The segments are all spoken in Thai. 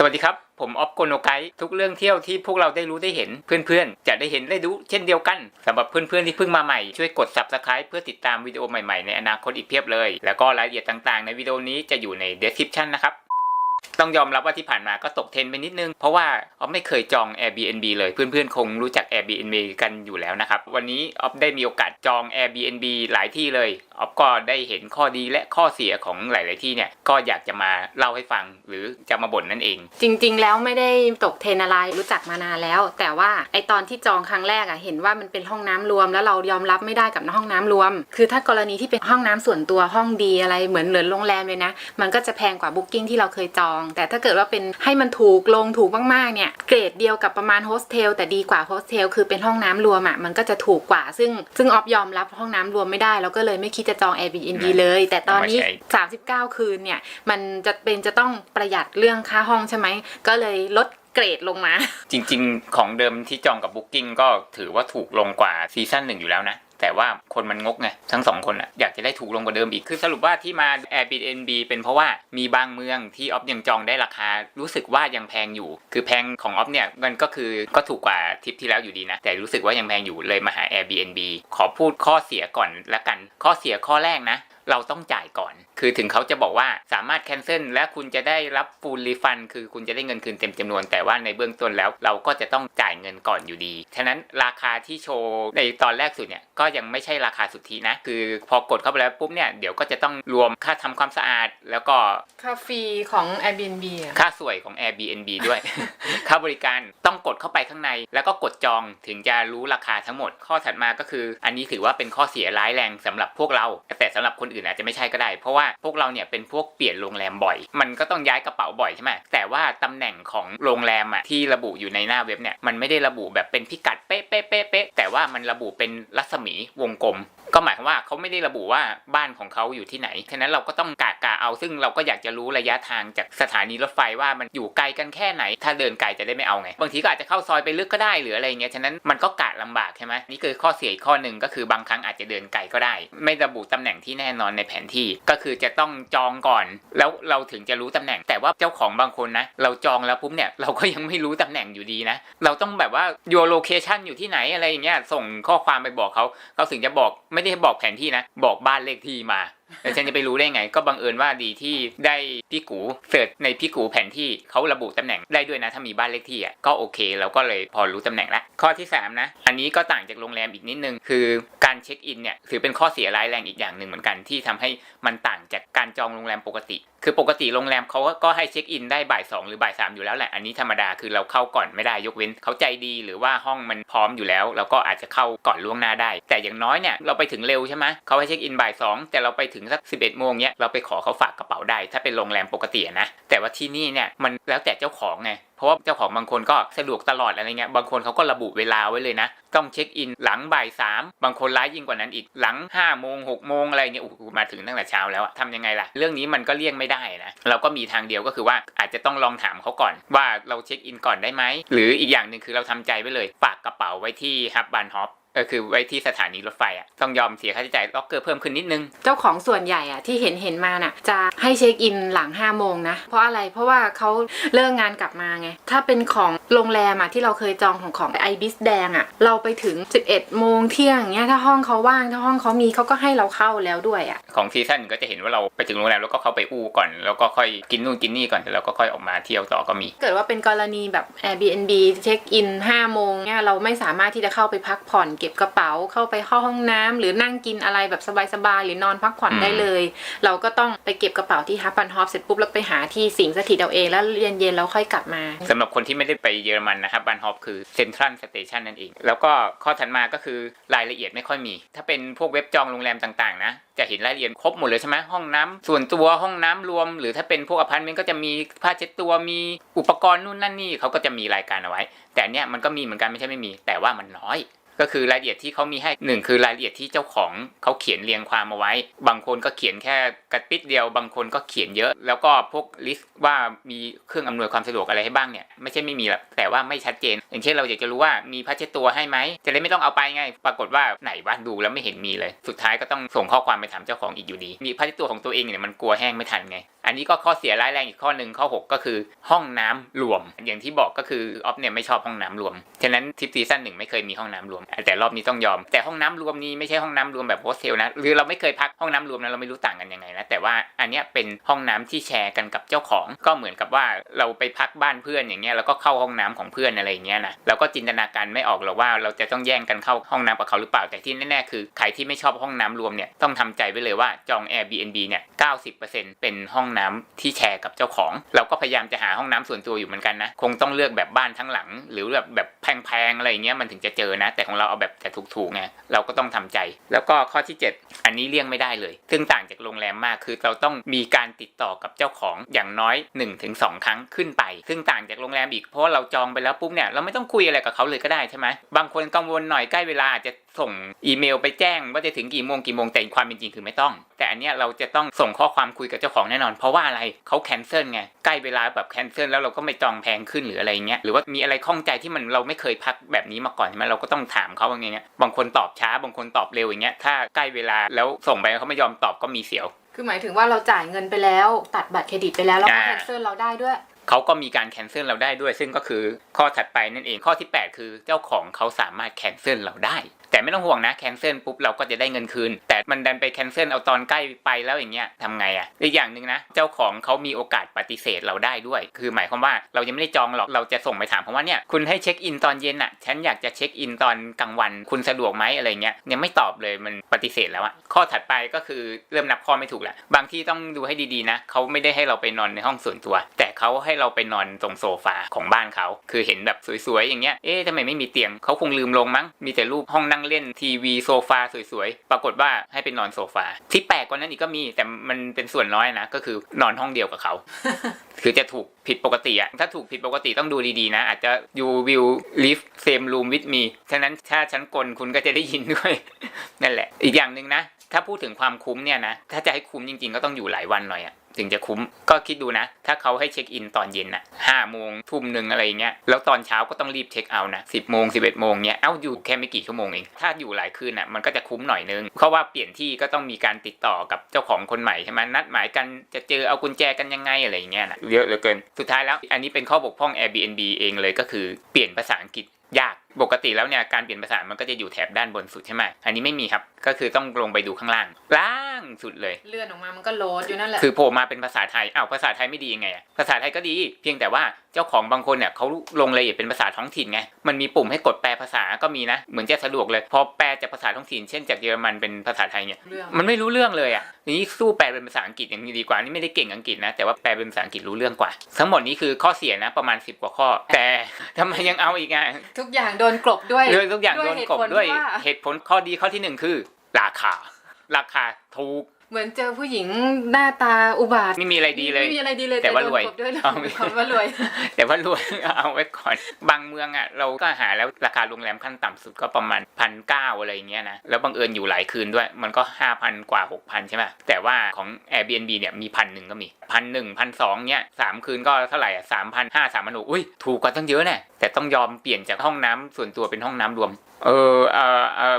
สวัสดีครับ ผมออฟโกโนไกด์ทุกเรื่องเที่ยวที่พวกเราได้รู้ได้เห็น เพื่อนๆ จะได้เห็นได้รู้เช่นเดียวกันสำหรับเพื่อนๆ ที่เพิ่งมาใหม่ ช่วยกด subscribe เพื่อติดตามวิดีโอใหม่ๆ ในอนาคตอีกเพียบเลย แล้วก็รายละเอียดต่างๆ ในวิดีโอนี้จะอยู่ใน description นะครับต้องยอมรับว่าที่ผ่านมาก็ตกเทรนไปนิดนึง เพราะว่าออฟไม่เคยจอง Airbnb เลยเพื่อนๆ คงรู้จัก Airbnb กันอยู่แล้วนะครับ วันนี้ออฟได้มีโอกาสจอง Airbnb หลายที่เลย ออฟก็ได้เห็นข้อดีและข้อเสียของหลาย ๆ ที่เนี่ยก็อยากจะมาเล่าให้ฟังหรือจะมาบ่นนั่นเอง จริง ๆ แล้วไม่ได้ตกเทรนอะไรรู้จักมานานแล้ว แต่ว่าไอตอนที่จองครั้งแรกอะเห็นว่ามันเป็นห้องน้ำรวม แล้วเรายอมรับไม่ได้กับห้องน้ำรวม คือถ้ากรณีที่เป็นห้องน้ำส่วนตัวห้องดีอะไรเหมือนเหมือนโรงแรมเลยนะ มันก็จะแพงกว่าบุ๊กิ้งที่เราเคยจอง แต่ถ้าเกิดว่าเป็นให้มันถูกลงถูกมาก ๆ เนี่ยเกรดเดียวกับประมาณโฮสเทลแต่ดีกว่าโฮสเทลคือเป็นห้องน้ำรวมอะมันก็จะถูกกว่า ซึ่งซึ่งออฟยอมรับห้องน้ำรวมไม่ได้เราก็เลยไม่คิดจะจอง Airbnb เลย แต่ตอนนี้เอามาใช้39 คืนเนี่ย มันจะเป็นจะต้องประหยัดเรื่องค่าห้องใช่ไหม ก็เลยลดเกรดลงมา จริง ๆ ของเดิมที่จองกับ Booking ก็ถือว่าถูกลงกว่าซีซั่นหนึ่งอยู่แล้วนะ แต่ว่าคนมันงกไงทั้งสองคนอะอยากจะได้ถูกลงกว่าเดิมอีกคือสรุปว่าที่มา Airbnb เป็นเพราะว่ามีบางเมืองที่ออฟยังจองได้ราคา รู้สึกว่ายังแพงอยู่ คือแพงของออฟเนี่ยมันก็คือก็ถูกกว่าทริปที่แล้วอยู่ดีนะ แต่รู้สึกว่ายังแพงอยู่เลยมาหา Airbnb ขอพูดข้อเสียก่อนละกัน ข้อเสียข้อแรกนะ เราต้องจ่ายก่อนคือถึงเขาจะบอกว่าสามารถแคนเซิลและคุณจะได้รับฟูลรีฟันคือคุณจะได้เงินคืนเต็มจำนวน แต่ว่าในเบื้องต้นแล้วเราก็จะต้องจ่ายเงินก่อนอยู่ดี ฉะนั้นราคาที่โชว์ในตอนแรกสุดเนี่ยก็ยังไม่ใช่ราคาสุทธินะ คือพอกดเข้าไปแล้วปุ๊บเนี่ยเดี๋ยวก็จะต้องรวมค่าทำความสะอาด แล้วก็ค่าฟรีของ Airbnb อะค่าสวยของ Airbnb ด้วย ค่าบริการต้องกดเข้าไปข้างใน แล้วก็กดจองถึงจะรู้ราคาทั้งหมด ข้อถัดมาก็คือ อันนี้ถือว่าเป็นข้อเสียร้ายแรงสำหรับพวกเรา แต่สำหรับคนอื่นอาจจะไม่ใช่ก็ได้ เพราะว่าพวกเราเนี่ยเป็นพวกเปลี่ยนโรงแรมบ่อย มันก็ต้องย้ายกระเป๋าบ่อยใช่ไหมแต่ว่าตำแหน่งของโรงแรมอะที่ระบุอยู่ในหน้าเว็บเนี่ยมันไม่ได้ระบุแบบเป็นพิกัดเป๊ะเป๊ะเป๊ะเป๊ะแต่ว่ามันระบุเป็นรัศมีวงกลม ก็หมายความว่าเขาไม่ได้ระบุว่าบ้านของเขาอยู่ที่ไหน ฉะนั้นเราก็ต้องกะกะเอา ซึ่งเราก็อยากจะรู้ระยะทางจากสถานีรถไฟว่ามันอยู่ไกลกันแค่ไหน ถ้าเดินไกลจะได้ไม่เอาไง บางทีก็อาจจะเข้าซอยไปลึกก็ได้หรืออะไรเงี้ย ฉะนั้นมันก็กะลำบากใช่ไหมนี่คือข้อเสียอีกข้อหนึ่งก็คือบางครั้งอาจจะเดินไกลก็ได้ ไม่ระบุตำแหน่งที่แน่นอนในแผนที่ ก็คือจะต้องจองก่อน แล้วเราถึงจะรู้ตำแหน่ง แต่ว่าเจ้าของบางคนนะ เราจองแล้วปุ๊บเนี่ยเราก็ยังไม่รู้ตำแหน่งอยู่ดีนะ เราต้องแบบว่า your location อยู่ที่ไหนอะไรอย่างเงี้ย ส่งข้อความไปบอกเขาเขาถึงจะบอกไไม่ได้บอกแผนที่นะ บอกบ้านเลขที่มา แล้วฉันจะไปรู้ได้ไง ก็บังเอิญว่าดีที่ได้พี่กูเสิร์ชในพี่กูแผนที่เขาระบุตำแหน่งได้ด้วยนะถ้ามีบ้านเลขที่อะก็โอเคเราก็เลยพอรู้ตำแหน่งละข้อที่สามนะอันนี้ก็ต่างจากโรงแรมอีกนิดนึงคือการเช็คอินเนี่ยถือเป็นข้อเสียร้ายแรงอีกอย่างหนึ่งเหมือนกันที่ทำให้มันต่างจากการจองโรงแรมปกติ คือปกติโรงแรมเขาก็ให้เช็คอินได้บ่ายสองหรือบ่ายสามอยู่แล้วแหละอันนี้ธรรมดาคือเราเข้าก่อนไม่ได้ยกเว้นเขาใจดีหรือว่าห้องมันพร้อมอยู่แล้ว เราก็อาจจะเข้าก่อนล่วงหน้าได้ แต่อย่างน้อยเนี่ยเราไปถึงเร็วใช่ไหมเขาให้เช็คอินบ่ายสองแต่เราไปถึงึงสักสิบเอ็ดโมงเนี้ยเราไปขอเขาฝากกระเป๋าได้ ถ้าเป็นโรงแรมปกตินะ แต่ว่าที่นี่เนี่ยมันแล้วแต่เจ้าของไงเพราะว่าเจ้าของบางคนก็สะดวกตลอดอะไรเงี้ย บางคนเขาก็ระบุเวลาไว้เลยนะ ต้องเช็คอินหลังบ่ายสามบางคนร้ายยิ่งกว่านั้นอีกหลังห้าโมงหกโมงอะไรเงี้ยโอ้โหมาถึงตั้งแต่เช้าแล้วอะทำยังไงล่ะ เรื่องนี้มันก็เลี่ยงไม่ได้นะเราก็มีทางเดียวก็คือว่าอาจจะต้องลองถามเขาก่อน ว่าเราเช็คอินก่อนได้ไหมหรืออีกอย่างหนึ่งคือเราทำใจไว้เลย ฝากกระเป๋าไว้ที่ฮับบันฮอป เออคือไว้ที่สถานีรถไฟอะต้องยอมเสียค่าใช้จ่ายล็อกเกอร์เพิ่มขึ้นนิดนึง เจ้าของส่วนใหญ่อะที่เห็นเห็นมาน่ะจะให้เช็คอินหลัง5้าโมงนะ เพราะอะไรเพราะว่าเขาเลิกงานกลับมาไง ถ้าเป็นของโรงแรมอะที่เราเคยจองของของไอบิสแดงอะเราไปถึง 11โมงเที่ยงเงี้ยถ้าห้องเขาว่างถ้าห้องเขามีเขาก็ให้เราเข้าแล้วด้วยอะของซีซั่นก็จะเห็นว่าเราไปถึงโรงแรมแล้วก็เข้าไปอู้ก่อน แล้วก็ค่อยกินนู่นกินนี่ก่อนแล้วก็ค่อยออกมาเที่ยวต่อก็มี เกิดว่าเป็นกรณีแบบ Airbnb เช็คอิน5โมงเนี่ยเราไม่สามารถที่จะเข้าไปพักผ่อนเก็บกระเป๋าเข้าไปเข้าห้องน้ำหรือนั่งกินอะไรแบบสบายๆหรือนอนพักผ่อนอืมได้เลย เราก็ต้องไปเก็บกระเป๋าที่ฮับบันฮอปเสร็จปุ๊บแล้วไปหาที่สิงสถิตเอาเองแล้วเย็นๆแล้วค่อยกลับมาสำหรับคนที่ไม่ได้ไปเยอรมันนะครับบันฮอปคือเซ็นทรัลสเตชันนั่นเอง แล้วก็ข้อถัดมาก็คือรายละเอียดไม่ค่อยมี ถ้าเป็นพวกเว็บจองโรงแรมต่างๆนะจะเห็นรายละเอียดครบหมดเลยใช่ไหมห้องน้ำส่วนตัวห้องน้ำรวม หรือถ้าเป็นพวกอพาร์ตเมนต์ก็จะมีผ้าเช็ดตัวมีอุปกรณ์นู่นนั่นนี่เขาก็จะมีรายการเอาไว้ แต่อันเนี้ยมันก็มีเหมือนกันไม่ใช่ไม่มี แต่ว่ามันน้อย ก็คือรายละเอียดที่เขามีให้หนึ่งคือรายละเอียดที่เจ้าของเขาเขียนเรียงความเอาไว้ บางคนก็เขียนแค่กระปิดเดียว บางคนก็เขียนเยอะ แล้วก็พวกลิสต์ว่ามีเครื่องอำนวยความสะดวกอะไรให้บ้างเนี่ยไม่ใช่ไม่มีหรอกแต่ว่าไม่ชัดเจน อย่างเช่นเราอยากจะรู้ว่ามีผ้าเช็ดตัวให้ไหมจะได้ไม่ต้องเอาไปไง ปรากฏว่าไหนวะดูแล้วไม่เห็นมีเลย สุดท้ายก็ต้องส่งข้อความไปถามเจ้าของอีกอยู่ดี มีผ้าเช็ดตัวของตัวเองเนี่ยมันกลัวแห้งไม่ทันไง อันนี้ก็ข้อเสียร้ายแรงอีกข้อหนึ่งข้อ 6 ก็คือห้องน้ำรวม อย่างที่บอกก็คือออฟเนี่ยไม่ชอบห้องน้ำรวมฉะนั้นทริปซีซั่นหนึ่งไม่เคยมีห้องน้ำรวมแต่รอบนี้ต้องยอม แต่ห้องน้ำรวมนี้ไม่ใช่ห้องน้ำรวมแบบโฮสเทลนะหรือเราไม่เคยพักห้องน้ำรวมนะเราไม่รู้ต่างกันยังไงนะแต่ว่าอันเนี้ยเป็นห้องน้ำที่แชร์กันกับเจ้าของ ก็เหมือนกับว่าเราไปพักบ้านเพื่อนอย่างเงี้ยแล้วก็เข้าห้องน้ำของเพื่อนอะไรอย่างเงี้ยนะเราก็จินตนาการไม่ออกหรอกว่าเราจะต้องแย่งกันเข้าห้องน้ำกับเขาหรือเปล่าแต่ที่แน่ๆคือใครที่ไม่ชอบห้องน้ำรวมเนี่ยต้องทำใจไว้เลยว่าจอง Airbnb เนี่ย90%เป็นห้องน้ำที่แชร์กับเจ้าของ เราก็พยายามจะหาห้องน้ำส่วนตัวอยู่เหมือนกันนะคงต้องเลือกแบบบ้านทั้งหลัง หรือแบบแบบแพงๆอะไรเงี้ยมันถึงจะเจอนะแต่ของเราเอาแบบแต่ถูกๆไงเราก็ต้องทำใจ แล้วก็ข้อที่ 7 อันนี้เลี่ยงไม่ได้เลย ซึ่งต่างจากโรงแรมมากคือเราต้องมีการติดต่อกับเจ้าของอย่างน้อย 1-2 ครั้งขึ้นไป ซึ่งต่างจากโรงแรมอีกเพราะว่าเราจองไปแล้วปุ๊บเนี่ยเราไม่ต้องคุยอะไรกับเขาเลยก็ได้ใช่ไหมบางคนกังวลหน่อยใกล้เวลาอาจจะ ส่งอีเมลไปแจ้งว่าจะถึงกี่โมงกี่โมงแต่ความเป็นจริงคือไม่ต้อง แต่อันเนี้ยเราจะต้องส่งข้อความคุยกับเจ้าของแน่นอน เพราะว่าอะไรเขาแคนเซิลไงใกล้เวลาแบบแคนเซิลแล้วเราก็ไม่จองแพงขึ้นหรืออะไรเงี้ยหรือว่ามีอะไรข้องใจที่มันเราไม่เคยพักแบบนี้มาก่อนใช่ไหมเราก็ต้องถามเขาอย่างเงี้ยบางคนตอบช้าบางคนตอบเร็วอย่างเงี้ยถ้าใกล้เวลาแล้วส่งไปเขาไม่ยอมตอบก็มีเสียว คือหมายถึงว่าเราจ่ายเงินไปแล้ว ตัดบัตรเครดิตไปแล้วแล้วก็อ่าแคนเซิลเราได้ด้วยเขาก็มีการแคนเซิลเราได้ด้วย ซึ่งก็คือข้อถัดไปนั่นเองข้อที่ 8 คือเจ้าของเขาสามารถแคนเซิลเราได้ แต่ไม่ต้องห่วงนะแคนเซิลปุ๊บเราก็จะได้เงินคืน แต่มันดันไปแคนเซิลเอาตอนใกล้ไปแล้วอย่างเงี้ยทำไงอะ่ะอีกอย่างหนึ่งนะเจ้าของเขามีโอกาสปฏิเสธเราได้ด้วย คือหมายความว่าเรายังไม่ได้จองหรอกเราจะส่งไปถามเขาะว่าเนี่ยคุณให้เช็คอินตอนเย็นอะ่ะฉันอยากจะเช็คอินตอนกลางวันคุณสะดวกไหมอะไรเงี้ยยังไม่ตอบเลยมันปฏิเสธแล้วอะข้อถัดไปก็คือเริ่มนับข้อไม่ถูกละบางที่ต้องดูให้ดีๆนะเขาไม่ได้ให้เราไปนอนในห้องส่วนตัว แต่เขาให้เราไปนอนตรงโซฟาของบ้านเขาคือเห็นแบบสวยๆอย่างเงี้ยเอ๊ะทำไมไม่มีเตียงเขาคงลืมลงมั้งมีแต่รูปห้องนั่งเล่นทีวีโซฟาสวยๆ ปรากฏว่าให้ไปนอนโซฟา ที่แปลกกว่านั้นอีกก็มีแต่มันเป็นส่วนน้อยนะ ก็คือนอนห้องเดียวกับเขา คือจะถูกผิดปกติอะถ้าถูกผิดปกติต้องดูดีๆนะ อาจจะ you will live same room with me ฉะนั้นถ้าฉันกลคุณก็จะได้ยินด้วย นั่นแหละ อีกอย่างหนึ่งนะ ถ้าพูดถึงความคุ้มเนี่ยนะ ถ้าจะให้คุ้มจริงๆ ก็ต้องอยู่หลายวันหน่อยอะ ถึงจะคุ้ม ก็คิดดูนะ ถ้าเขาให้เช็คอินตอนเย็นอะห้าโมงทุ่มหนึ่งอะไรเงี้ยแล้วตอนเช้าก็ต้องรีบเช็คเอานะสิบโมงสิบเอ็ดโมงเนี้ยเอ้าอยู่แค่ไม่กี่ชั่วโมงเองถ้าอยู่หลายคืนอะมันก็จะคุ้มหน่อยนึงเพราะว่าเปลี่ยนที่ก็ต้องมีการติดต่อกับเจ้าของคนใหม่ใช่ไหมนัดหมายกันจะเจอเอากุญแจกันยังไงอะไรเงี้ยนะเยอะเหลือเกินสุดท้ายแล้วอันนี้เป็นข้อบกพร่อง Airbnb เองเลยก็คือเปลี่ยนภาษาอังกฤษ ยากปกติแล้วเนี่ยการเปลี่ยนภาษามันก็จะอยู่แถบด้านบนสุดใช่ไหมอันนี้ไม่มีครับก็คือต้องลงไปดูข้างล่าง ล่างสุดเลย เลื่อนออกมามันก็โหลดอยู่นั่นแหละคือโผล่มาเป็นภาษาไทยอ้าวภาษาไทยไม่ดียังไงอะภาษาไทยก็ดี เพียงแต่ว่าเจ้าของบางคนเนี่ยเขาลงรายละเอียดเป็นภาษาท้องถิ่นไงมันมีปุ่มให้กดแปลภาษาก็มีนะ เหมือนจะสะดวกเลย พอแปลจากภาษาท้องถิ่นเช่นจากเยอรมันเป็นภาษาไทยเนี่ยเรื่องมันไม่รู้เรื่องเลยอะที นี้สู้แปลเป็นภาษาอังกฤษอย่างนี้ดีกว่านี่ไม่ได้เก่งอังกฤษนะ แต่ว่าแปลเป็นภาษาอังกฤษรู้เรื่องกว่า ทั้งหมดนี้คือข้อเสียนะประมาณ 10 กว่าข้อ แต่ทำไมยังเอาอีกอะทุกอย่างโดนกลบด้วยเลยทุกอย่างโดนกลบด้วยเหตุผลว่าเหตุผลข้อดีข้อที่หนึ่งคือ ราคา ราคาถูก เหมือนเจอผู้หญิงหน้าตาอุบาท ไม่มีอะไรดีเลย ไม่มีอะไรดีเลยแต่ว่ารวยโดนกลบด้วยเอาไม่ความว่ารวย แต่ว่ารวยเอาไว้ก่อน บางเมืองอะเราก็หาแล้วราคาโรงแรมขั้นต่ำสุดก็ประมาณพันเก้าอะไรอย่างเงี้ยนะ แล้วบังเอิญอยู่หลายคืนด้วย มันก็ห้าพันกว่าหกพันใช่ไหมแต่ว่าของ Airbnb เนี่ยมีพันหนึ่งก็มีพันหนึ่งพันสองเนี้ยสามคืนก็เท่าไหร่อะสามพันห้าสามพันหกอุ้ยถูกกว่าตั้งเยอะแน่แต่ต้องยอมเปลี่ยนจากห้องน้ำส่วนตัวเป็นห้องน้ำรวม เออเออเออ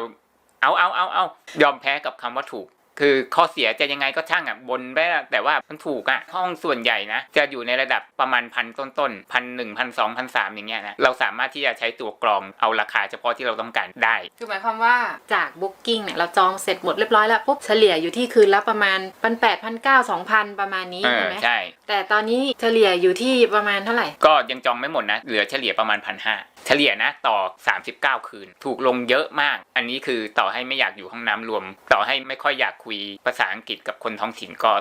เอาเอาเอาเอายอมแพ้กับคำว่าถูก คือข้อเสียจะยังไงก็ช่างอะบนไปอะแต่ว่ามันถูกอะห้องส่วนใหญ่นะ จะอยู่ในระดับประมาณพันต้นๆพันหนึ่งพันสองพันสามอย่างเงี้ยนะเราสามารถที่จะใช้ตัวกรองเอาราคาเฉพาะที่เราต้องการได้ คือหมายความว่าจากบุ๊กิ้งเนี่ยเราจองเสร็จหมดเรียบร้อยแล้วปุ๊บเฉลี่ยอยู่ที่คืนละประมาณพันแปดพันเก้าสองพันประมาณนี้เอใช่อไหมใช่แต่ตอนนี้เฉลี่ยอยู่ที่ประมาณเท่าไหร่ ก็ยังจองไม่หมดนะเหลือเฉลี่ยประมาณพันห้าเฉลี่ยนะต่อ 39 คืน ถูกลงเยอะมาก อันนี้คือต่อให้ไม่อยากอยู่ห้องน้ำรวม ต่อให้ไม่ค่อยอยากคุยภาษาอังกฤษกับคนท้องถิ่นก็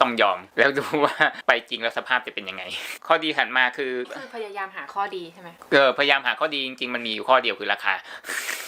ต้องยอม แล้วดูว่าไปจริงแล้วสภาพจะเป็นยังไง ข้อดีถัดมาคือคือพยายามหาข้อดีใช่ไหมเออพยายามหาข้อดีจริงๆมันมีอยู่ข้อเดียวคือราคา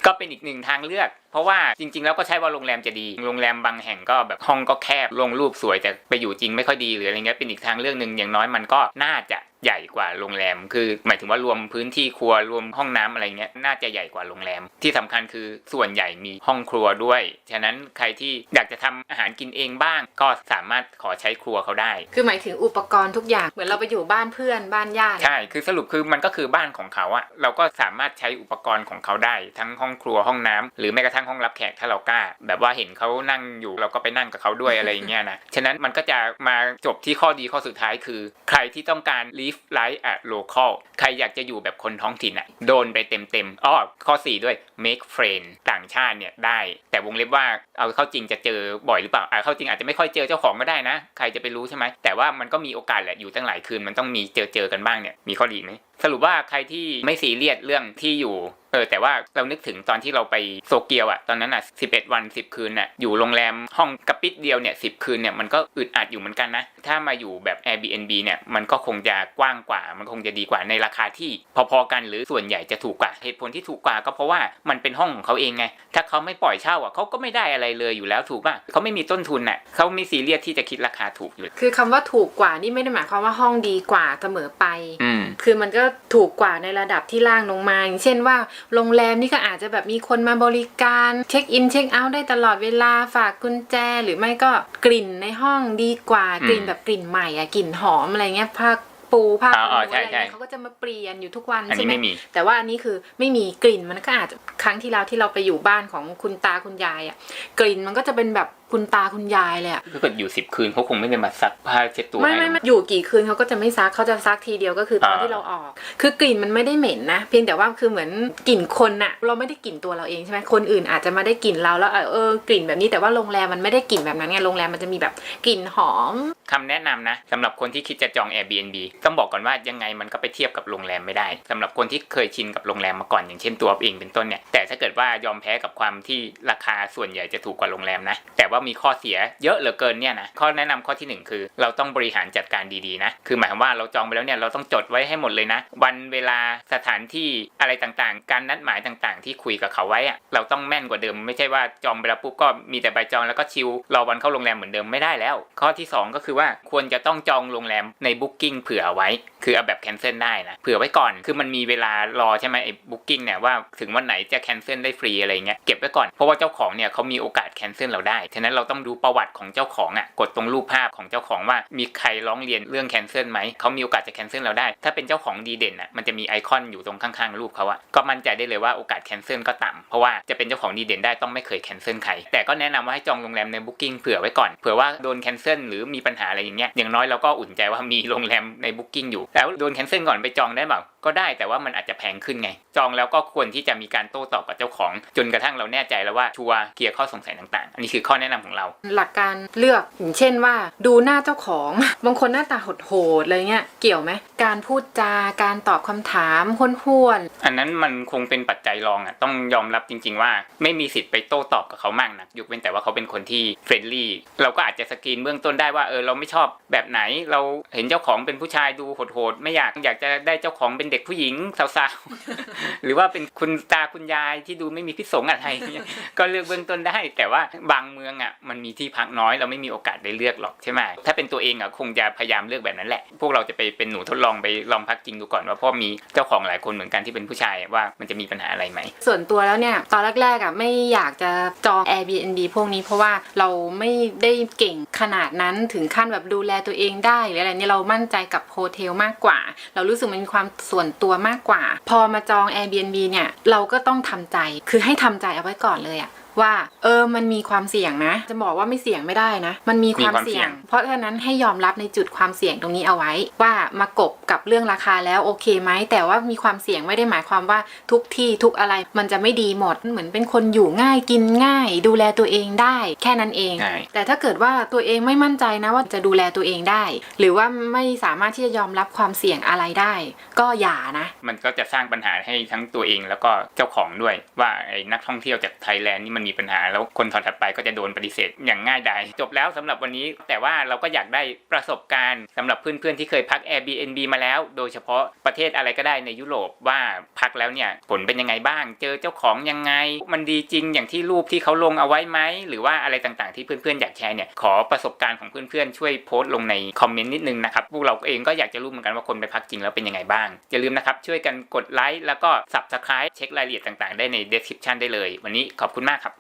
ก็เป็นอีกหนึ่งทางเลือก เพราะว่าจริง ๆ แล้วก็ใช่ว่าโรงแรมจะดี โรงแรมบางแห่งก็แบบห้องก็แคบลงรูปสวยแต่ไปอยู่จริงไม่ค่อยดีหรืออะไรเงี้ยเป็นอีกทางเลือกหนึ่งอย่างน้อยมันก็น่าจะใหญ่กว่าโรงแรม คือหมายถึงว่ารวมพื้นที่ครัวรวมห้องน้ำอะไรเงี้ยน่าจะใหญ่กว่าโรงแรม ที่สำคัญคือส่วนใหญ่มีห้องครัวด้วย ฉะนั้นใครที่อยากจะทำอาหารกินเองบ้าง ก็สามารถขอใช้ครัวเขาได้ คือหมายถึงอุปกรณ์ทุกอย่างเหมือนเราไปอยู่บ้านเพื่อนบ้านญาติใช่คือสรุปคือมันก็คือบ้านของเขาอะเราก็สามารถใช้อุปกรณ์ของเขาได้ทั้งห้องครัวห้องน้ำหรือแม้กระทั่งห้องรับแขกถ้าเรากล้า แบบว่าเห็นเขานั่งอยู่เราก็ไปนั่งกับเขาด้วยอะไรอย่างเงี้ยนะ ฉะนั้นมันก็จะมาจบที่ข้อดีข้อสุดท้ายคือ ใครที่ต้องการ live life at local ใครอยากจะอยู่แบบคนท้องถิ่นอะโดนไปเต็มๆอ้อข้อ 4 ด้วย make friend ต่างชาติเนี่ยได้ แต่วงเล็บว่าเอาเข้าจริงจะเจอบ่อยหรือเปล่าอ่าเข้าจริงอาจจะไม่ค่อยเจอเจ้าของก็ได้นะ ใครจะไปรู้ใช่ไหมแต่ว่ามันก็มีโอกาสแหละอยู่ตั้งหลายคืนมันต้องมีเจอเจอกันบ้างเนี่ยมีข้อดีไหมสรุปว่าใครที่ไม่ซีเรียสเรื่องที่อยู่ เออแต่ว่าเรานึกถึงตอนที่เราไปโซเกียวอะตอนนั้นอะ11 วัน 10 คืนน่ะอยู่โรงแรมห้องกระปิดเดียวเนี่ย10คืนเนี่ยมันก็อึดอัดอยู่เหมือนกันนะ ถ้ามาอยู่แบบ Airbnb เนี่ยมันก็คงจะกว้างกว่า มันคงจะดีกว่าในราคาที่พอๆกันหรือส่วนใหญ่จะถูกกว่าเหตุผลที่ถูกกว่าก็เพราะว่ามันเป็นห้องของเขาเองไง ถ้าเขาไม่ปล่อยเช่าอะเขาก็ไม่ได้อะไรเลยอยู่แล้วถูกป่ะเขาไม่มีต้นทุนน่ะเขาไม่ซีเรียสที่จะคิดราคาถูกอยู่คือคำว่าถูกกว่านี่ไม่ได้หมายความว่าห้องดีกว่าเสมอไปอืมคือมันก็ถูกกว่าในระดับที่ล่างลงมาอย่างเช่นว่าโรงแรมนี่ก็อาจจะแบบมีคนมาบริการเช็คอินเช็คเอาท์ได้ตลอดเวลาฝากกุญแจ หรือไม่ก็กลิ่นในห้องดีกว่าอืมกลิ่นแบบกลิ่นใหม่อะกลิ่นหอมอะไรเงี้ยผ้าปูผ้าอ๋อขนหอ๋อนูใช่อะไรใช่เงี้ยเขาก็จะมาเปลี่ยนอยู่ทุกวันอันใช่นี้ไหมไม่มีแต่ว่าอันนี้คือไม่มีกลิ่นมันก็อาจจะครั้งที่แล้วที่เราไปอยู่บ้านของคุณตาคุณยายอะกลิ่นมันก็จะเป็นแบบ คุณตาคุณยายเลยอะถ้าเกิดอยู่สิบคืนเขาคงไม่ได้มาซักผ้าเช็ดตัวไม่ให้ไม่หรไม่อกอยู่กี่คืนเขาก็จะไม่ซักเขาจะซักทีเดียวก็คือตอนอ่าที่เราออก คือกลิ่นมันไม่ได้เหม็นนะเพียงแต่ว่าคือเหมือนกลิ่นคนน่ะเราไม่ได้กลิ่นตัวเราเองใช่ไหมคนอื่นอาจจะมาได้กลิ่นเราแล้วเออเออกลิ่นแบบนี้แต่ว่าโรงแรมมันไม่ได้กลิ่นแบบนั้นไงโรงแรมมันจะมีแบบกลิ่นหอม คำแนะนำนะสำหรับคนที่คิดจะจอง Airbnb ต้องบอกก่อนว่ายังไงมันก็ไปเทียบกับโรงแรมไม่ได้สำหรับคนที่เคยชินกับโรงแรมมาก่อนอย่างเช่นตัวเองเป็นต้นเนี่ยแต่ถ้าเกิดว่ายอมแพ้กับความที่ราคาส่วนใหญ่จะถูกกว่าโรงแรมนะแต่ว่ามีข้อเสียเยอะเหลือเกินเนี่ยนะข้อแนะนำข้อที่หนึ่งคือ เราต้องบริหารจัดการดีๆนะคือหมายความว่าเราจองไปแล้วเนี่ยเราต้องจดไว้ให้หมดเลยนะ วันเวลาสถานที่อะไรต่างๆ การนัดหมายต่างๆ ที่คุยกับเขาไว้อะเราต้องแม่นกว่าเดิม ไม่ใช่ว่าจองไปแล้วปุ๊บก็มีแต่ใบจองแล้วก็ชิลรอวันเข้าโรงแรมเหมือนเดิมไม่ได้แล้ว ข้อที่สองก็คือว่าควรจะต้องจองโรงแรมในบุ๊กิ้งเผื่อไว้ คือเอาแบบแคนเซิลได้นะ เผื่อไว้ก่อน คือมันมีเวลารอใช่ไหมไอ้บุ๊กิ้งเนี่ยว่าถึงวันไหนจะแคนเซิลได้ฟรีอะไรเงี้ย เก็บไว้ก่อน เพราะว่าเจ้าของเนี่ยเขามีโอกาสแคนเซิลเราได้ ฉะนั้นเราต้องดูประวัติของเจ้าของอะ กดตรงรูปภาพของเจ้าของว่ามีใครร้องเรียนเรื่องแคนเซิลไหม เขามีโอกาสจะแคนเซิลเราได้ ถ้าเป็นเจ้าของดีเด่นอะ มันจะมีไอคอนอยู่ตรงข้างๆรูปเขาอะ ก็มั่นใจได้เลยว่าโอกาสแคนเซิลก็ต่ำเพราะว่าจะเป็นเจ้าของดีเด่นได้ต้องไม่เคยแคนเซิลใคร แต่ก็แนะนำว่าให้จองโรงแรมในบุ๊กิ้งเผื่อไว้ก่อน เผื่อว่าโดนแคนเซิลหรือมีปัญหาอะไรอย่างเงี้ยอย่างน้อยเราก็อุ่นใจว่ามีโรงแรมในบุ๊กิ้งอยู่ แล้วโดนแคนเซิลก่อนไปจองได้เปล่าก็ได้แต่ว่ามันอาจจะแพงขึ้นไง จองแล้วก็ควรที่จะมีการโต้ตอบกับเจ้าของ จนกระทั่งเราแน่ใจแล้วว่าชัวร์เคลียร์ข้อสงสัยต่างๆ อันนี้คือข้อแนะนำของเรา หลักการเลือกอย่างเช่นว่า ดูหน้าเจ้าของ บางคนหน้าตาโหดๆอะไรเงี้ยเกี่ยวไหมการพูดจาการตอบคำถามห้วนๆอันนั้นมันคงเป็นปัจจัยรองอะต้องยอมรับจริง ๆ ว่า ไม่มีสิทธิ์ไปโต้ตอบกับเขามากนักยกเว้นแต่ว่าเขาเป็นคนที่เฟรนลี่เราก็อาจจะสกรีนเบื้องต้นได้ว่าเออเราไม่ชอบแบบไหน เราเห็นเจ้าของเป็นผู้ชายดูโหดๆไม่อยากอยากจะได้เจ้าของเป็นเด็กผู้หญิงสาวๆ หรือว่าเป็นคุณตาคุณยายที่ดูไม่มีพิษสงอะไรเงี้ยก็เลือกเบื้องต้นได้ แต่ว่าบางเมืองอะมันมีที่พักน้อยเราไม่มีโอกาสได้เลือกหรอกใช่ไหมถ้าเป็นตัวเองอะคงจะพยายามเลือกแบบนั้นแหละ พวกเราจะไปเป็นหนูทดลองไปลองพักจริงดูก่อนว่าพราะมีเจ้าของหลายคนเหมือนกันที่เป็นผู้ชายว่ามันจะมีปัญหาอะไรไหม ส่วนตัวแล้วเนี่ยตอนแรกๆอะไม่อยากจะจอง Airbnb พวกนี้เพราะว่าเราไม่ได้เก่งขนาดนั้นถึงขั้นแบบดูแลตัวเองได้หรืออะไรเนี่ยเรามั่นใจกับโฮเทลมากกว่า เรารู้สึกมันมีความสวนตัวมากกว่า พอมาจอง Airbnb เนี่ยเราก็ต้องทำใจ คือให้ทำใจเอาไว้ก่อนเลยอะ ว่า เออมันมีความเสี่ยงนะ จะบอกว่าไม่เสี่ยงไม่ได้นะ มันมีความมีความเสี่เสี่ยยงงเพราะฉะนั้นให้ยอมรับในจุดความเสี่ยงตรงนี้เอาไว้ ว่ามากบกับเรื่องราคาแล้วโอเคไหมแต่ว่ามีความเสี่ยงไม่ได้หมายความว่าทุกที่ทุกอะไรมันจะไม่ดีหมดเหมือนเป็นคนอยู่ง่ายกินง่าย ดูแลตัวเองได้ แค่นั้นเองใช่แต่ถ้าเกิดว่าตัวเองไม่มั่นใจนะว่าจะดูแลตัวเองได้ หรือว่าไม่สามารถที่จะยอมรับความเสี่ยงอะไรได้ ก็อย่านะ มันก็จะสร้างปัญหาให้ทั้งตัวเองแล้วก็เจ้าของด้วยว่าไอ้นักท่องเที่ยวจากไทยแลนด์นี่มันมีปัญหา แล้วคนถัดไปก็จะโดนปฏิเสธอย่างง่ายดายจบแล้วสำหรับวันนี้แต่ว่าเราก็อยากได้ประสบการณ์สำหรับเพื่อนๆที่เคยพัก Airbnb มาแล้ว โดยเฉพาะประเทศอะไรก็ได้ในยุโรปว่าพักแล้วเนี่ยผลเป็นยังไงบ้าง เจอเจ้าของยังไง มันดีจริงอย่างที่รูปที่เขาลงเอาไว้ไหมหรือว่าอะไรต่างๆที่เพื่อนๆอยากแชร์เนี่ยขอประสบการณ์ของเพื่อนๆช่วยโพสต์ลงในคอมเมนต์นิดนึงนะครับพวกเราเองก็อยากจะรู้เหมือนกันว่าคนไปพักจริงแล้วเป็นยังไงบ้างอย่าลืมนะครับช่วยกันกดไลค์แล้วก็ subscribe เช็ครายละเอียดต่างๆ ได้ใน description ได้เลย วันนี้ขอบคุณมากครับ